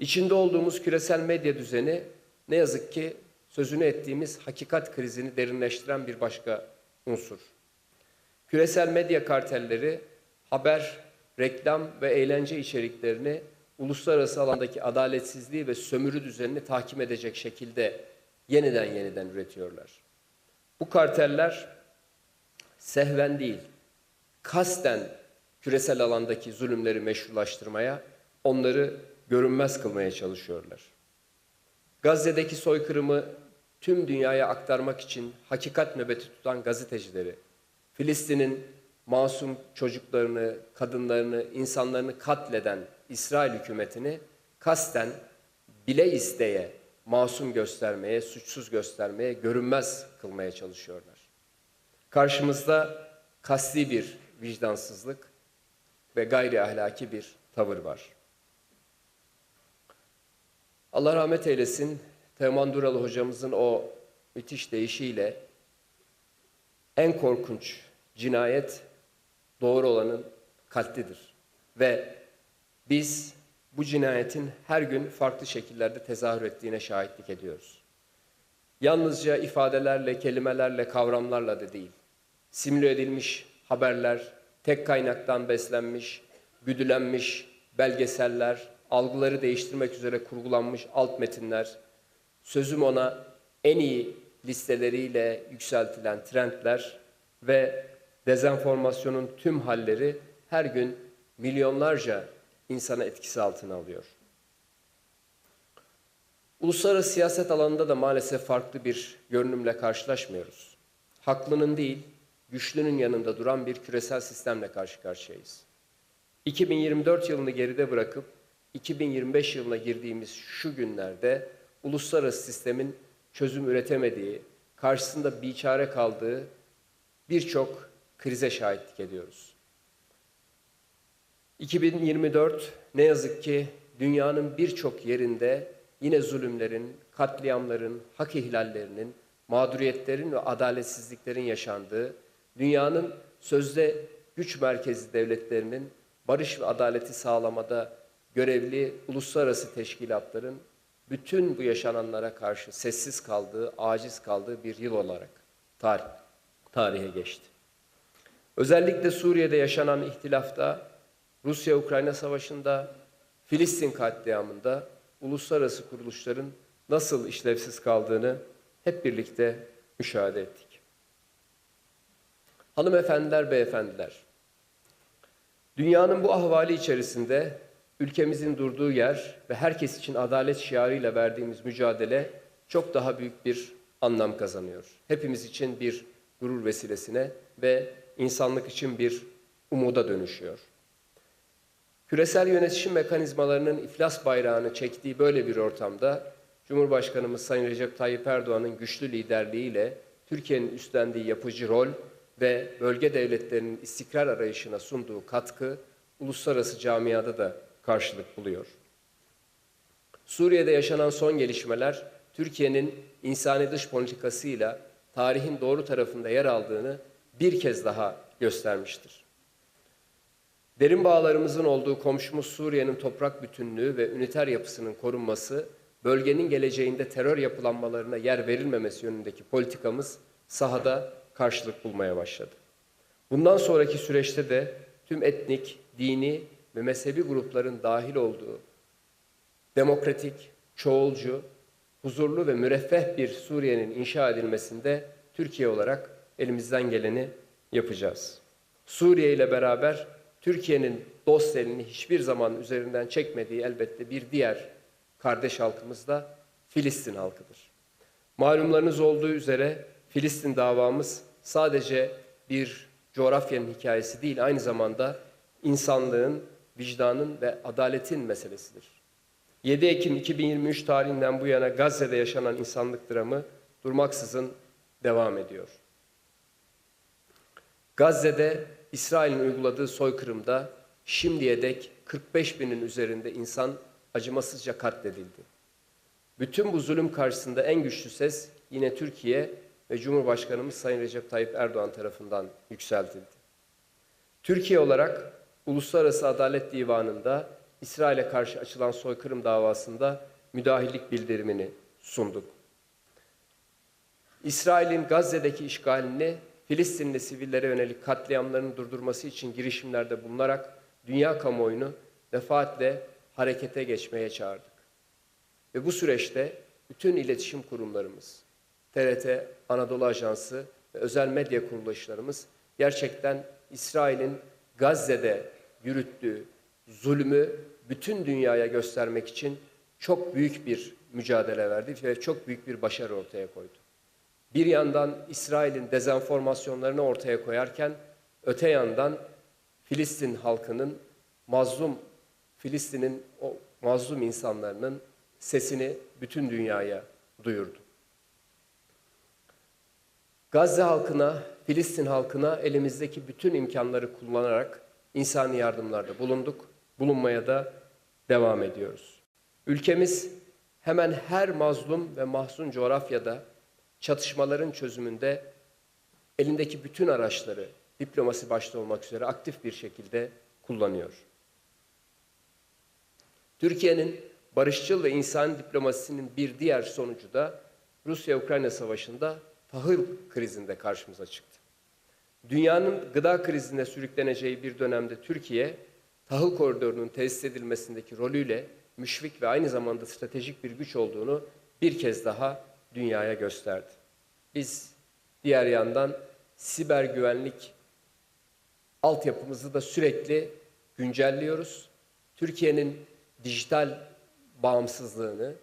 İçinde olduğumuz küresel medya düzeni ne yazık ki sözünü ettiğimiz hakikat krizini derinleştiren bir başka unsur. Küresel medya kartelleri haber, reklam ve eğlence içeriklerini uluslararası alandaki adaletsizliği ve sömürü düzenini tahkim edecek şekilde yeniden yeniden üretiyorlar. Bu karteller sehven değil, kasten küresel alandaki zulümleri meşrulaştırmaya, onları görünmez kılmaya çalışıyorlar. Gazze'deki soykırımı tüm dünyaya aktarmak için hakikat nöbeti tutan gazetecileri, Filistin'in masum çocuklarını, kadınlarını, insanlarını katleden İsrail hükümetini kasten bile isteye masum göstermeye, suçsuz göstermeye, görünmez kılmaya çalışıyorlar. Karşımızda kasti bir vicdansızlık ve gayri ahlaki bir tavır var. Allah rahmet eylesin. Teoman Duralı hocamızın o müthiş deyişiyle en korkunç cinayet doğru olanın katlidir. Ve biz bu cinayetin her gün farklı şekillerde tezahür ettiğine şahitlik ediyoruz. Yalnızca ifadelerle, kelimelerle, kavramlarla da değil. Simüle edilmiş haberler, tek kaynaktan beslenmiş, güdülenmiş belgeseller, algıları değiştirmek üzere kurgulanmış alt metinler, sözüm ona en iyi listeleriyle yükseltilen trendler ve dezenformasyonun tüm halleri her gün milyonlarca insana etkisi altına alıyor. Uluslararası siyaset alanında da maalesef farklı bir görünümle karşılaşmıyoruz. Haklının değil, güçlünün yanında duran bir küresel sistemle karşı karşıyayız. 2024 yılını geride bırakıp 2025 yılına girdiğimiz şu günlerde uluslararası sistemin çözüm üretemediği, karşısında biçare kaldığı birçok krize şahitlik ediyoruz. 2024 ne yazık ki dünyanın birçok yerinde yine zulümlerin, katliamların, hak ihlallerinin, mağduriyetlerin ve adaletsizliklerin yaşandığı, dünyanın sözde güç merkezi devletlerinin barış ve adaleti sağlamada görevli uluslararası teşkilatların bütün bu yaşananlara karşı sessiz kaldığı, aciz kaldığı bir yıl olarak tarih, tarihe geçti. Özellikle Suriye'de yaşanan ihtilafta, Rusya-Ukrayna savaşında, Filistin katliamında uluslararası kuruluşların nasıl işlevsiz kaldığını hep birlikte müşahede ettik. Hanımefendiler, beyefendiler, dünyanın bu ahvali içerisinde ülkemizin durduğu yer ve herkes için adalet şiarıyla verdiğimiz mücadele çok daha büyük bir anlam kazanıyor. Hepimiz için bir gurur vesilesine ve insanlık için bir umuda dönüşüyor. Küresel yönetişim mekanizmalarının iflas bayrağını çektiği böyle bir ortamda Cumhurbaşkanımız Sayın Recep Tayyip Erdoğan'ın güçlü liderliğiyle Türkiye'nin üstlendiği yapıcı rol ve bölge devletlerinin istikrar arayışına sunduğu katkı uluslararası camiada da karşılık buluyor. Suriye'de yaşanan son gelişmeler Türkiye'nin insani dış politikasıyla tarihin doğru tarafında yer aldığını bir kez daha göstermiştir. Derin bağlarımızın olduğu komşumuz Suriye'nin toprak bütünlüğü ve üniter yapısının korunması, bölgenin geleceğinde terör yapılanmalarına yer verilmemesi yönündeki politikamız sahada karşılık bulmaya başladı. Bundan sonraki süreçte de tüm etnik, dini ve mezhebi grupların dahil olduğu demokratik, çoğulcu, huzurlu ve müreffeh bir Suriye'nin inşa edilmesinde Türkiye olarak elimizden geleni yapacağız. Suriye ile beraber Türkiye'nin dost elini hiçbir zaman üzerinden çekmediği elbette bir diğer kardeş halkımız da Filistin halkıdır. Malumlarınız olduğu üzere Filistin davamız sadece bir coğrafyanın hikayesi değil, aynı zamanda insanlığın, vicdanın ve adaletin meselesidir. 7 Ekim 2023 tarihinden bu yana Gazze'de yaşanan insanlık dramı durmaksızın devam ediyor. Gazze'de İsrail'in uyguladığı soykırımda şimdiye dek 45 binin üzerinde insan acımasızca katledildi. Bütün bu zulüm karşısında en güçlü ses yine Türkiye ve Cumhurbaşkanımız Sayın Recep Tayyip Erdoğan tarafından yükseltildi. Türkiye olarak Uluslararası Adalet Divanı'nda İsrail'e karşı açılan soykırım davasında müdahillik bildirimini sunduk. İsrail'in Gazze'deki işgalini Filistinli sivillere yönelik katliamlarını durdurması için girişimlerde bulunarak dünya kamuoyunu defaatle harekete geçmeye çağırdık. Ve bu süreçte bütün iletişim kurumlarımız, TRT, Anadolu Ajansı ve özel medya kuruluşlarımız gerçekten İsrail'in Gazze'de yürüttüğü zulmü bütün dünyaya göstermek için çok büyük bir mücadele verdi ve çok büyük bir başarı ortaya koydu. Bir yandan İsrail'in dezenformasyonlarını ortaya koyarken öte yandan Filistin halkının mazlum Filistin'in o mazlum insanlarının sesini bütün dünyaya duyurdu. Gazze halkına, Filistin halkına elimizdeki bütün imkanları kullanarak insani yardımlarda bulunduk. Bulunmaya da devam ediyoruz. Ülkemiz hemen her mazlum ve mahzun coğrafyada çatışmaların çözümünde elindeki bütün araçları diplomasi başta olmak üzere aktif bir şekilde kullanıyor. Türkiye'nin barışçıl ve insan diplomasisinin bir diğer sonucu da Rusya-Ukrayna savaşında tahıl krizinde karşımıza çıktı. Dünyanın gıda krizine sürükleneceği bir dönemde Türkiye, tahıl koridorunun tesis edilmesindeki rolüyle müşfik ve aynı zamanda stratejik bir güç olduğunu bir kez daha dünyaya gösterdi. Biz diğer yandan siber güvenlik altyapımızı da sürekli güncelliyoruz. Türkiye'nin dijital bağımsızlığını,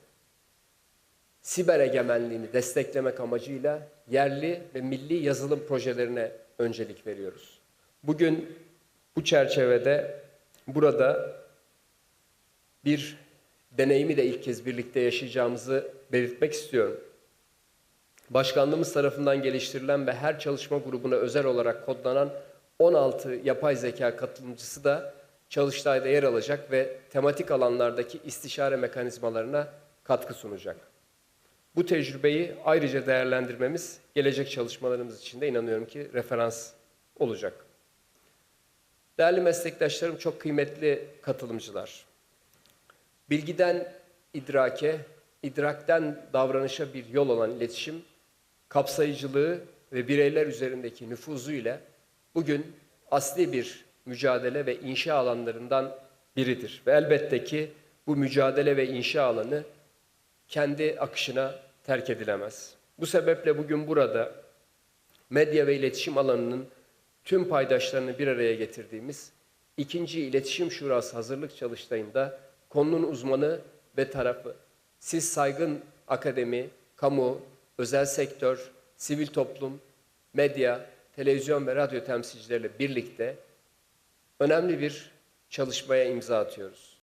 siber egemenliğini desteklemek amacıyla yerli ve milli yazılım projelerine öncelik veriyoruz. Bugün bu çerçevede burada bir deneyimi de ilk kez birlikte yaşayacağımızı belirtmek istiyorum. Başkanlığımız tarafından geliştirilen ve her çalışma grubuna özel olarak kodlanan 16 yapay zeka katılımcısı da Çalıştay'da yer alacak ve tematik alanlardaki istişare mekanizmalarına katkı sunacak. Bu tecrübeyi ayrıca değerlendirmemiz gelecek çalışmalarımız için de inanıyorum ki referans olacak. Değerli meslektaşlarım, çok kıymetli katılımcılar. Bilgiden idrake, idrakten davranışa bir yol olan iletişim, kapsayıcılığı ve bireyler üzerindeki nüfuzuyla bugün asli bir mücadele ve inşa alanlarından biridir. Ve elbette ki bu mücadele ve inşa alanı kendi akışına terk edilemez. Bu sebeple bugün burada medya ve iletişim alanının tüm paydaşlarını bir araya getirdiğimiz ikinci iletişim şurası hazırlık çalıştayında konunun uzmanı ve tarafı, siz saygın akademi, kamu, özel sektör, sivil toplum, medya, televizyon ve radyo temsilcileriyle birlikte önemli bir çalışmaya imza atıyoruz.